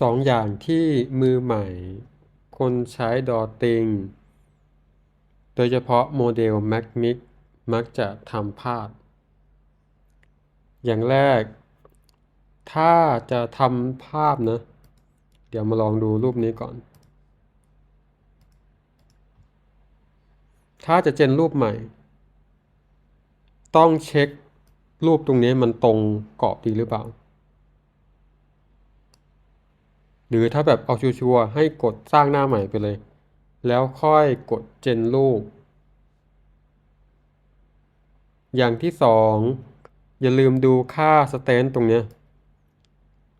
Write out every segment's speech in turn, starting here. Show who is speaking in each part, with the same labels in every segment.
Speaker 1: สองอย่างที่มือใหม่ คนใช้ดอติง โดยเฉพาะโมเดล Mac m i x มักจะทำพลาด อย่างแรก ถ้าจะทำภาพนะ เดี๋ยวมาลองดูรูปนี้ก่อน ถ้าจะเจนรูปใหม่ ต้องเช็ครูปตรงนี้มันตรงกรอบดีหรือเปล่า ห รือถ้าแบบเอาชัวร์ให้กดสร้างหน้าใหม่ไปเลย แล้วค่อยกดเจนรูป อย่างที่สองอย่าลืมดูค่าสเตนตรงเนี้ย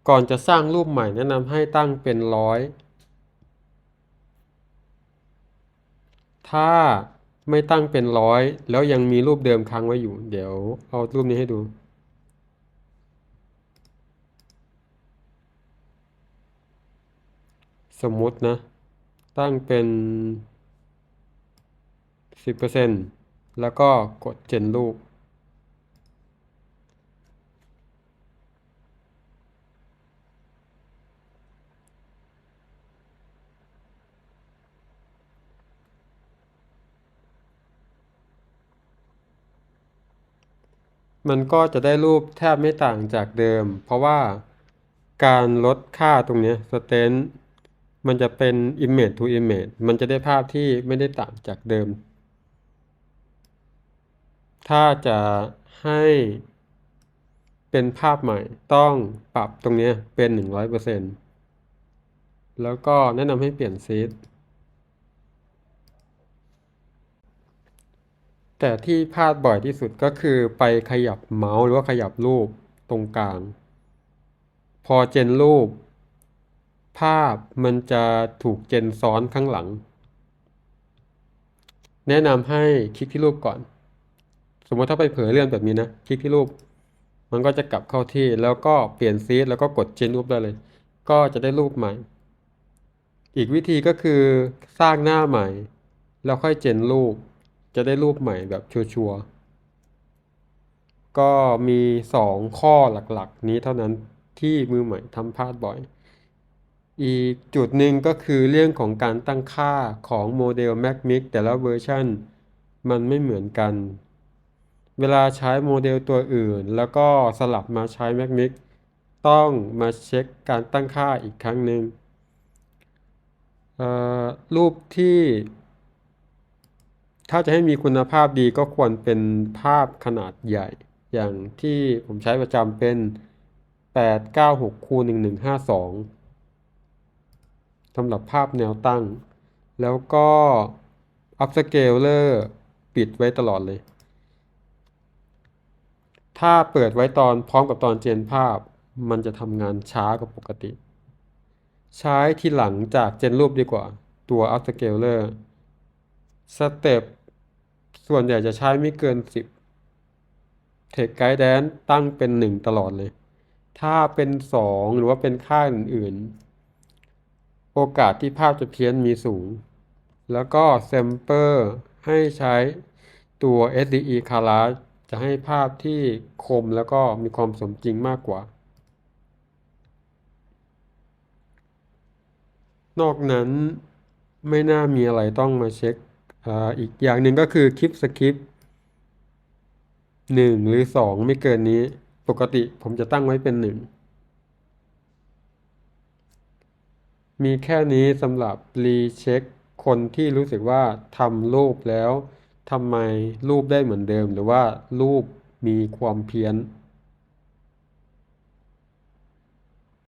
Speaker 1: ก่อนจะสร้างรูปใหม่แนะนำให้ตั้งเป็นร้อยถ้าไม่ตั้งเป็นร้อยแล้วยังมีรูปเดิมค้างไว้อยู่ เดี๋ยวเอารูปนี้ให้ดู สมมุตินะ ตั้งเป็นสิบเปอร์เซ็นต์แล้วก็กดเจนรูป มันก็จะได้รูปแทบไม่ต่างจากเดิม เพราะว่าการลดค่าตรงนี้ย stent มันจะเป็น image to image มันจะได้ภาพที่ไม่ได้ต่างจากเดิม ถ้าจะให้เป็นภาพใหม่ต้องปรับตรงเนี้ยเป็น 100%แล้วก็แนะนำให้เปลี่ยนซีดแต่ที่พลาดบ่อยที่สุดก็คือไปขยับเมาส์หรือว่าขยับรูปตรงกลาง พอเจนรูป ภาพมันจะถูกเจนซ้อนข้างหลัง แนะนำให้คลิกที่รูปก่อน สมมติถ้าไปเผลอเลื่อนแบบนี้นะ คลิกที่รูป มันก็จะกลับเข้าที่แล้วก็เปลี่ยนซีดแล้วก็กดเจนรูปได้เลย ก็จะได้รูปใหม่ อีกวิธีก็คือสร้างหน้าใหม่ แล้วค่อยเจนรูป จะได้รูปใหม่แบบชัวร์ๆก็มีสองข้อหลักๆ นี้เท่านั้นที่มือใหม่ทำพลาดบ่อย อีกจุดหนึ่งก็คือเรื่องของการตั้งค่าของโมเดล Mac Mix แต่ละเวอร์ชันมันไม่เหมือนกัน เวลาใช้โมเดลตัวอื่น แล้วก็สลับมาใช้ Mac Mix ต้องมาเช็คการตั้งค่าอีกครั้งหนึ่งรูปที่ ถ้าจะให้มีคุณภาพดีก็ควรเป็นภาพขนาดใหญ่ อย่างที่ผมใช้ประจำเป็น 896คูณ1152 สำหรับภาพแนวตั้ง แล้วก็ Upscaler ปิดไว้ตลอดเลย ถ้าเปิดไว้ตอนพร้อมกับตอนเจนภาพ มันจะทำงานช้ากว่าปกติ ใช้ที่หลังจากเจนรูปดีกว่า ตัว Upscaler สเต็ปส่วนใหญ่จะใช้ไม่เกิน 10 Text Guidance ตั้งเป็น 1 ตลอดเลย ถ้าเป็น 2 หรือว่าเป็นค่าอื่นๆ โอกาสที่ภาพจะเพี้ยนมีสูง แล้วก็ Samper ให้ใช้ตัว SDE Color จะให้ภาพที่คมแล้วก็มีความสมจริงมากกว่า นอกนั้นไม่น่ามีอะไรต้องมาเช็คออีกอย่างหนึ่งก็คือคลิปสคริปต์1หรือ 2 ไม่เกินนี้ ปกติผมจะตั้งไว้เป็น 1 มีแค่นี้สำหรับรีเช็คคนที่รู้สึกว่าทำรูปแล้วทำไมรูปได้เหมือนเดิม หรือว่ารูปมีความเพี้ยน